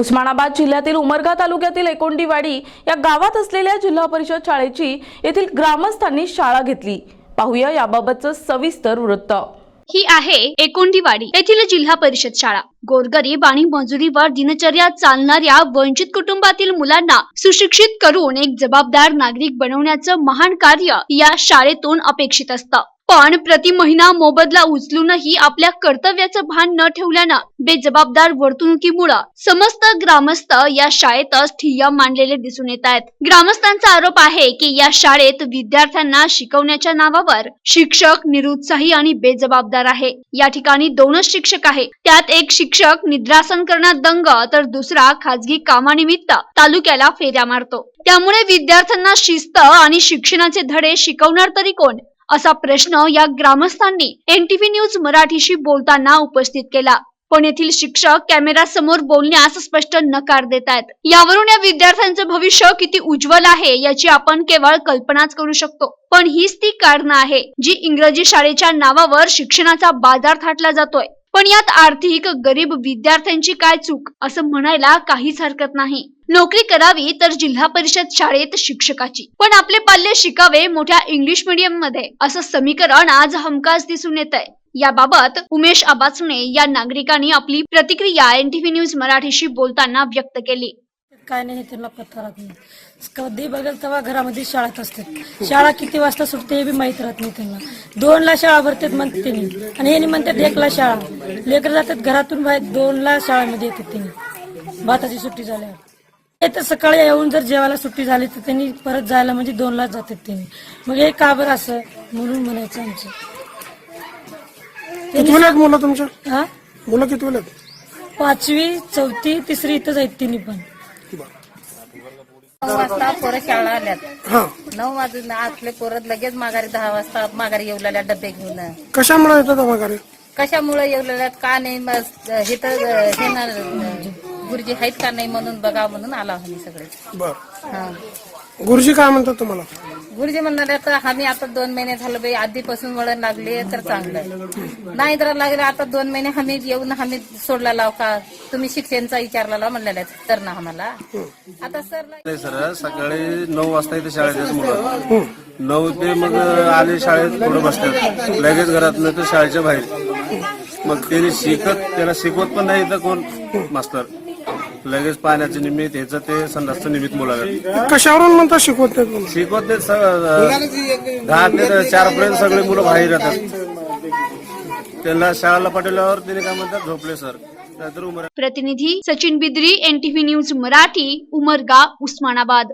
उस्मानाबाद जिल्ह्यातील उमरगा तालुक्यातील एकोंडीवाडी या गावात असलेल्या जिल्हा परिषद शाळेची येथील ग्रामस्थांनी शाळा घेतली. पाहूया याबाबतचं सविस्तर वृत्त. ही आहे एकोंडीवाडी येथील जिल्हा परिषद शाळा. गोरगरीब आणि मजुरीवर दिनचर्या चालणाऱ्या वंचित कुटुंबातील मुलांना सुशिक्षित करून एक जबाबदार नागरिक बनवण्याचं महान कार्य या शाळेतून अपेक्षित असतं. पण प्रति महिना मोबदला उचलूनही आपल्या कर्तव्याचं भान न ठेवल्यानं बेजबाबदार वर्तणुकीमुळं समस्त ग्रामस्थ या शाळेतच ठिय्या मांडलेले दिसून येत आहेत. ग्रामस्थांचा आरोप आहे की या शाळेत विद्यार्थ्यांना शिकवण्याच्या नावावर शिक्षक निरुत्साही आणि बेजबाबदार आहे. या ठिकाणी दोनच शिक्षक आहे त्यात एक शिक्षक निद्रासन करण्यात दंग तर दुसरा खाजगी कामानिमित्त तालुक्याला फेऱ्या मारतो. त्यामुळे विद्यार्थ्यांना शिस्त आणि शिक्षणाचे धडे शिकवणार तरी कोण? असा प्रश्न या ग्रामस्थांनी एनटीव्ही न्यूज मराठीशी बोलताना उपस्थित केला. पण येथील शिक्षक कॅमेरा समोर बोलण्यास स्पष्ट नकार देत आहेत. यावरून या विद्यार्थ्यांचं भविष्य किती उज्ज्वल आहे याची आपण केवळ कल्पनाच करू शकतो. पण हीच ती कारण आहे जी इंग्रजी शाळेच्या नावावर शिक्षणाचा बाजार थाटला जातोय. पण यात आर्थिक गरीब विद्यार्थ्यांची काय चूक असं म्हणायला काहीच हरकत नाही. नोकरी करावी तर जिल्हा परिषद शाळेत शिक्षकाची. पण आपले पाल्य शिकावे मोठ्या इंग्लिश मीडियममध्ये असं समीकरण आज हमखास दिसून येत आहे याबाबत उमेश आबासणे या नागरिकांनी आपली प्रतिक्रिया एनटीव्ही न्यूज मराठीशी बोलताना व्यक्त केली. काय नाही हे त्यांना पत्ता राहत नाही. कधी बघेल तेव्हा घरामध्ये शाळेत असतात शाळा किती वाजता सुटते हे बी माहीत राहत नाही त्यांना. दोनला शाळा भरतात म्हणते त्यांनी. आणि यांनी म्हणतात एकला शाळा. लेकर जातात घरातून बाहेर दोनला शाळेमध्ये येतात त्यांनी. भाताची सुट्टी झाल्यावर. येतात सकाळी येऊन जर जेवायला सुट्टी झाली तर त्यांनी परत जायला म्हणजे दोनला जातात त्यांनी. मग हे का बरं असं म्हणून म्हणायचं आमचं. मुलं तुमच्या? हा? मुलं किती पाचवी चौथी तिसरी इथंच आहेत तिन्ही पण. नऊ वाजता पोरं शाळा आल्यात. नऊ वाजून आतले पोरं लगेच माघारी दहा वाजता माघारी येऊ लागल्या डबे घेऊन. कशामुळे येतात माघारी? कशामुळे येऊ लागल्यात का नाही मग हे तर हे ना गुरुजी आहेत का नाही म्हणून बघा म्हणून आला आम्ही सगळे. बर. हा. गुरुजी काय म्हणतात तुम्हाला? गुरुजी म्हणाले तर आम्ही आता दोन महिने झालं बाई आधीपासून वळण लागले तर चांगलं नाही तर लागले आता दोन महिने आम्ही येऊन आम्ही सोडला लाव का? तुम्ही शिक्षणचा विचारला लाव म्हणलेला तर ना आम्हाला. आता सर सर सकाळी नऊ वाजता इथे शाळेत मुलं नऊ ते मग आले शाळेत थोडं बसतात. लगेच घरात तर शाळेच्या बाहेर. मग त्याने शिकत त्याला शिकवत पण नाही तर कोण? मास्तर. लगेच पाण्याचं निमित्त ह्याचं ते संडासचं निमित्त मुलाला कशावरून म्हणतात शिकवत म्हणून शिकवत नाही स- दहा ते चार पर्यंत सगळे मुलं बाहेर राहतात त्यांना शाळेला पाठवल्यावर त्याने काय म्हणतात? झोपले सर. नाहीतर उमर प्रतिनिधी सचिन बिद्री एनटीव्ही न्यूज मराठी उमरगा उस्मानाबाद.